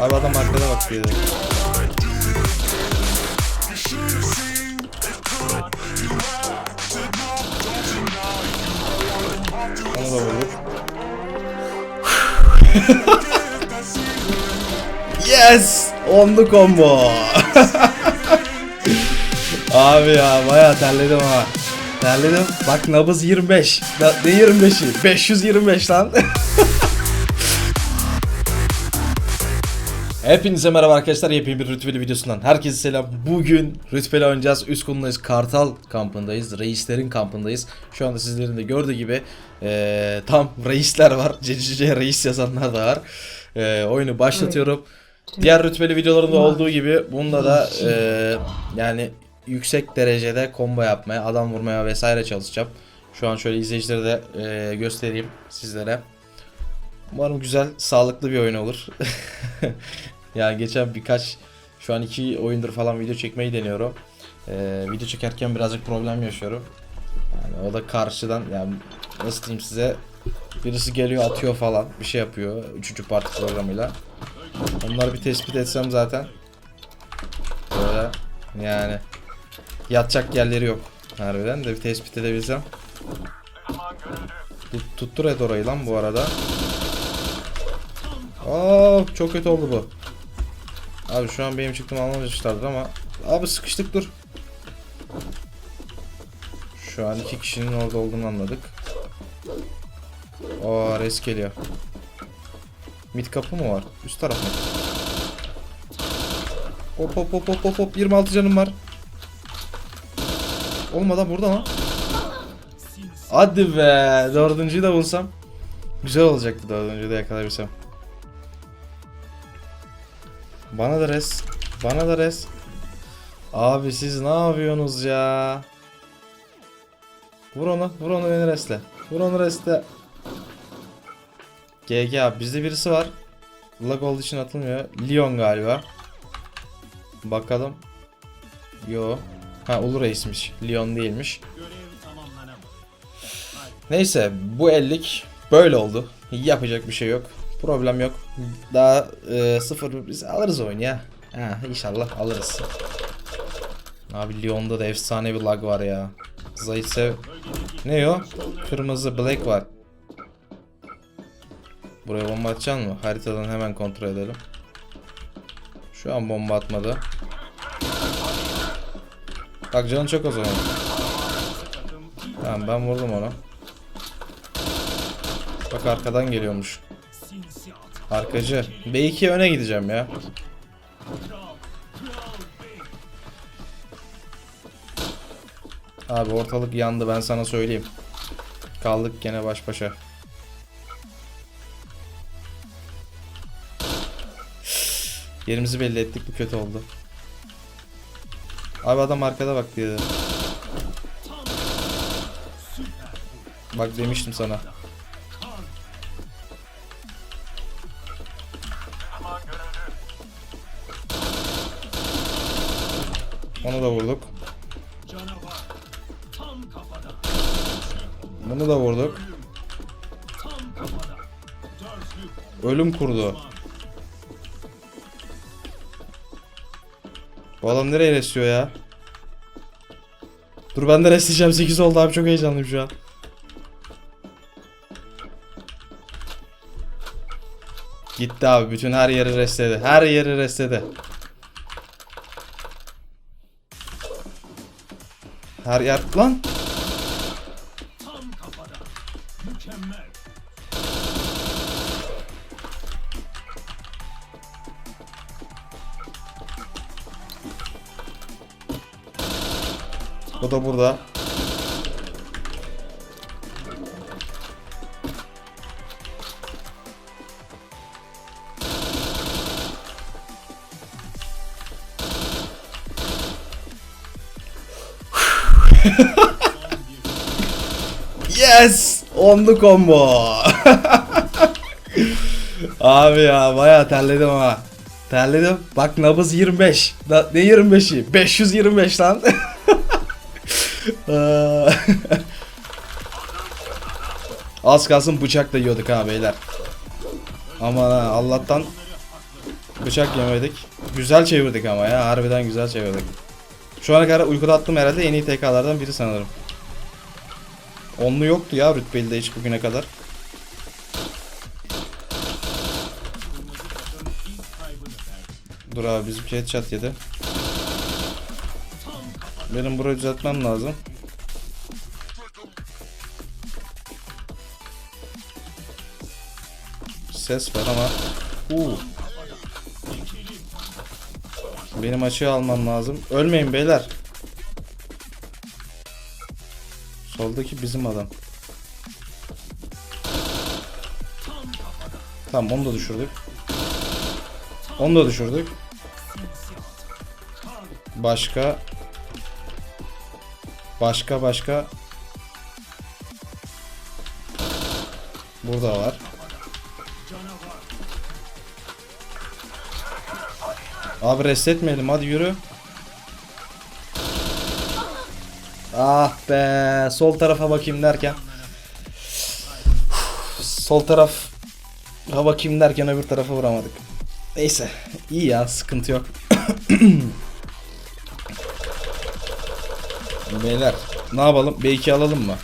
Abi adam arkada bak diye. Onu da vurduk. yes! Onlu combo. Abi ya bayağı terledim ha. Terledim. Bak nabız 25. Na- Ne 25'i? 525 lan. Hepinize merhaba arkadaşlar. Yepyeni bir rütbeli videosundan. Herkese selam. Bugün rütbeli oynayacağız. Üst konudayız. Kartal kampındayız. Reislerin kampındayız. Şu anda sizlerin de gördüğü gibi eee, tam reisler var. CCC reis yazanlar da var. Eee, oyunu başlatıyorum. Diğer rütbeli videolarında olduğu gibi bunda da eee, yani yüksek derecede combo yapmaya, adam vurmaya vesaire çalışacağım. Şu an şöyle izleyicilere de eee, göstereyim sizlere. Umarım güzel, sağlıklı bir oyun olur. yani geçen birkaç, şu an iki oyundur falan video çekmeyi deniyorum. Ee, video çekerken birazcık problem yaşıyorum. Yani o da karşıdan, yani nasıl diyeyim size, birisi geliyor atıyor falan, bir şey yapıyor. Üçüncü parti programıyla. Onları bir tespit etsem zaten. Böyle yani yatacak yerleri yok. Harbiden de bir tespit edebilsem. Tut, tuttur et orayı lan bu arada. Aa çok kötü oldu bu. Abi şu an benim çıktım almamışlardır ama abi sıkıştık dur. Şu an iki kişinin orada olduğunu anladık. Aa res geliyor. Mid kapı mı var? Üst taraf mı? Hop hop hop hop hop hop 26 canım var. Olmadan burada mı? Hadi be dördüncüyü de bulsam. Güzel olacaktı dördüncüyü de yakalayabilsem. Bana da res. Bana da res. Abi siz ne yapıyorsunuz ya? Vur onu. Vur onu beni resle. Vur onu resle. GG abi bizde birisi var. Lag olduğu için atılmıyor. Leon galiba. Bakalım. Yo. Ha Ulu Reis'miş. Leon değilmiş. Neyse bu ellik böyle oldu. Yapacak bir şey yok. Problem yok. Daha e, sıfır biz alırız oyunu ya. Ha, inşallah alırız. Abi Lyon'da da efsane bir lag var ya. Zaytsev ne o? Kırmızı black var. Buraya bomba atacaksın mı? Haritadan hemen kontrol edelim. Şu an bomba atmadı. Bak canı çok az onun. Tamam ben vurdum onu. Bak arkadan geliyormuş. Arkacı. B2 öne gideceğim ya. Abi ortalık yandı ben sana söyleyeyim. Kaldık gene baş başa. Yerimizi belli ettik bu kötü oldu. Abi adam arkada bak diye. Bak demiştim sana. Ölüm kurdu. Bu adam nereye restiyor ya? Dur ben de restleyeceğim 8 oldu abi çok heyecanlıyım şu an. Gitti abi bütün her yeri restledi. Her yeri restledi. Her yer lan. Da burada. Yes! Onlu combo. Abi ya bayağı terledim ha. Terledim. Bak nabız 25. Da, ne 25'i? 525 lan. Aa. Az kalsın bıçak da yiyorduk ha beyler. Aman ha Allah'tan Bıçak yemedik. Güzel çevirdik ama ya. Harbiden güzel çevirdik. Şu ana kadar uykuda attım herhalde en iyi TK'lardan biri sanırım. Onlu yoktu ya rütbeli de hiç bugüne kadar. Dur abi bizimki headshot yedi. Benim burayı düzeltmem lazım. Ses var ama. Uu. Benim açığı almam lazım. Ölmeyin beyler. Soldaki bizim adam. Tamam onu da düşürdük. Onu da düşürdük. Başka Başka başka Burada var. Abi resetmeyelim hadi yürü. Ah be sol tarafa bakayım derken sol taraf ha bakayım derken öbür tarafa vuramadık. Neyse iyi ya sıkıntı yok. Beyler ne yapalım? B2 alalım mı?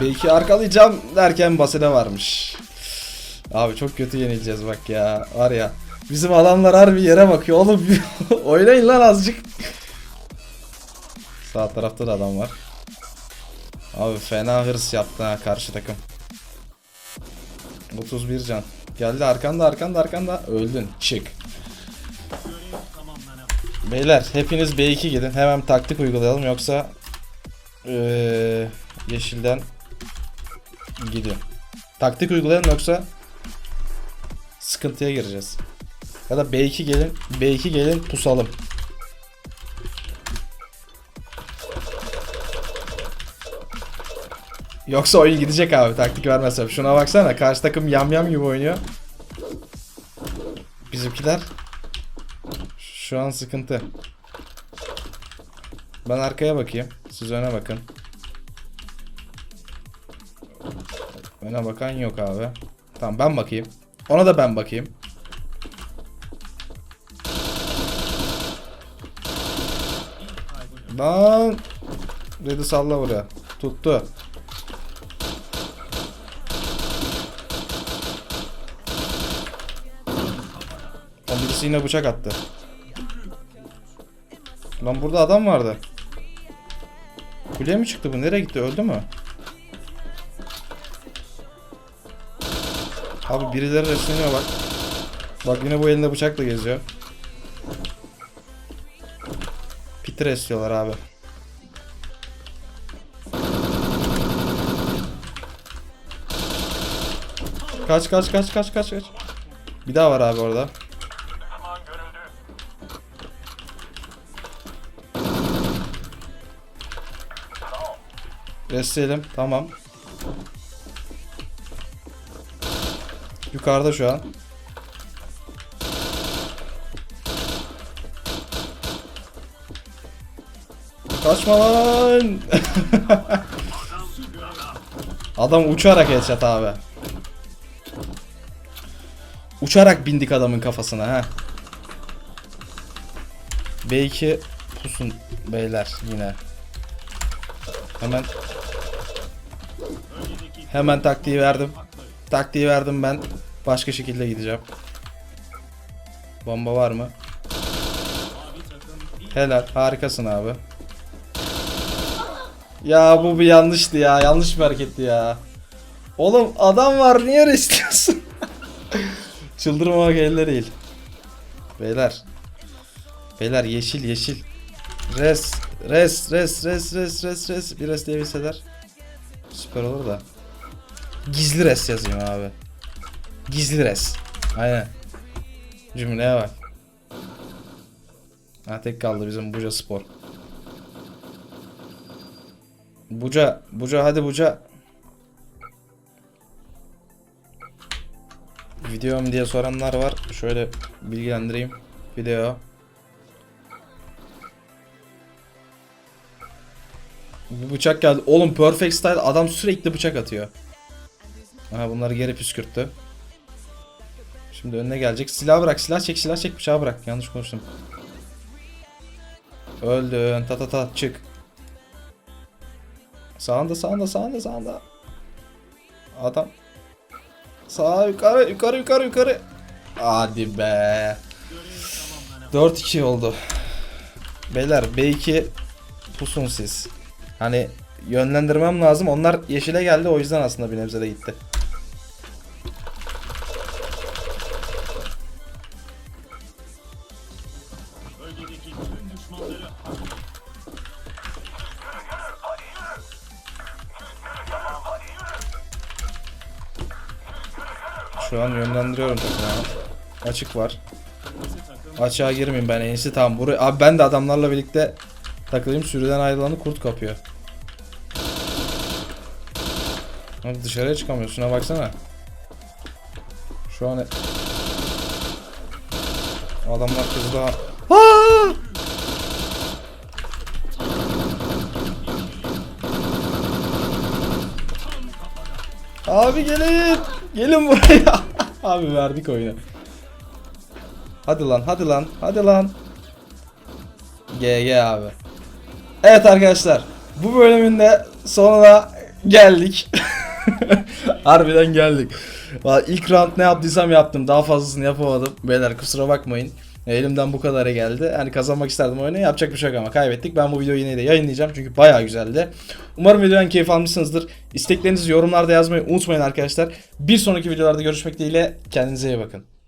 B2 arkalayacağım derken basine varmış. Abi çok kötü yenileceğiz bak ya. Var ya. Bizim adamlar harbi yere bakıyor. Oğlum oynayın lan azıcık. Sağ tarafta da adam var. Abi fena hırs yaptı ha karşı takım. 31 can. Geldi arkanda arkanda arkanda. Öldün. Çık. Beyler hepiniz B2 gidin. Hemen taktik uygulayalım yoksa eee, yeşilden gidin. Taktik uygulayalım yoksa sıkıntıya gireceğiz. Ya da B2 gelin. B2 gelin pusalım. Yoksa oyun gidecek abi taktik vermezsem. Şuna baksana karşı takım yam yam gibi oynuyor. Bizimkiler şu an sıkıntı. Ben arkaya bakayım. Siz öne bakın. Öne bakan yok abi. Tamam ben bakayım. Ona da ben bakayım. Lan. Red'i salla buraya. Tuttu. O birisi yine bıçak attı. Lan burada adam vardı. Kuleye mi çıktı bu? Nereye gitti? Öldü mü? Abi birileri resleniyor bak. Bak yine bu elinde bıçakla geziyor. Piti resliyorlar abi. Kaç kaç kaç kaç kaç kaç. Bir daha var abi orada. Restleyelim. Tamam. Yukarıda şu an. Kaçma lan. Adam uçarak headshot abi. Uçarak bindik adamın kafasına ha. B2 pusun beyler yine. Hemen Hemen taktiği verdim. Taktiği verdim ben. Başka şekilde gideceğim. Bomba var mı? Helal. Harikasın abi. Ya bu bir yanlıştı ya. Yanlış bir hareketti ya. Oğlum adam var niye istiyorsun? Çıldırmamak elde değil. Beyler. Beyler yeşil yeşil. Res. Res. Res. Res. Res. Res. Res. Bir res diyebilseler. Süper olur da. Gizli res yazayım abi. Gizli res. Aynen. Cümleye bak. Ha tek kaldı bizim Buca Spor. Buca, Buca hadi Buca. Videom diye soranlar var. Şöyle bilgilendireyim. Video. Bu bıçak geldi. Oğlum perfect style adam sürekli bıçak atıyor. Aha bunları geri püskürttü. Şimdi önüne gelecek. Silah bırak, silah çek, silah çek, bıçağı bırak. Yanlış konuştum. Öldün. Ta ta ta çık. Sağında, sağında, sağında, sağında. Adam. Sağa yukarı, yukarı, yukarı, yukarı. Hadi be. 4-2 oldu. Beyler B2 pusun siz. Hani yönlendirmem lazım. Onlar yeşile geldi o yüzden aslında bir nebze de gitti. Şu an yönlendiriyorum takımı. Açık var. Açığa girmeyeyim ben en iyisi tamam buraya. Abi ben de adamlarla birlikte takılayım. Sürüden ayrılanı kurt kapıyor. Abi dışarıya çıkamıyorsun şuna baksana. Şu an adamlar kızdı. ha- Aa! Abi gelin. Gelin buraya. Abi verdik oyunu. Hadi lan hadi lan hadi lan. GG abi. Evet arkadaşlar. Bu bölümün de sonuna geldik. Harbiden geldik. Vallahi ilk round ne yaptıysam yaptım. Daha fazlasını yapamadım. Beyler kusura bakmayın. Elimden bu kadarı geldi. Yani kazanmak isterdim oyunu. Yapacak bir şey yok ama kaybettik. Ben bu videoyu yine de yayınlayacağım. Çünkü bayağı güzeldi. Umarım videodan keyif almışsınızdır. İsteklerinizi yorumlarda yazmayı unutmayın arkadaşlar. Bir sonraki videolarda görüşmek dileğiyle. Kendinize iyi bakın.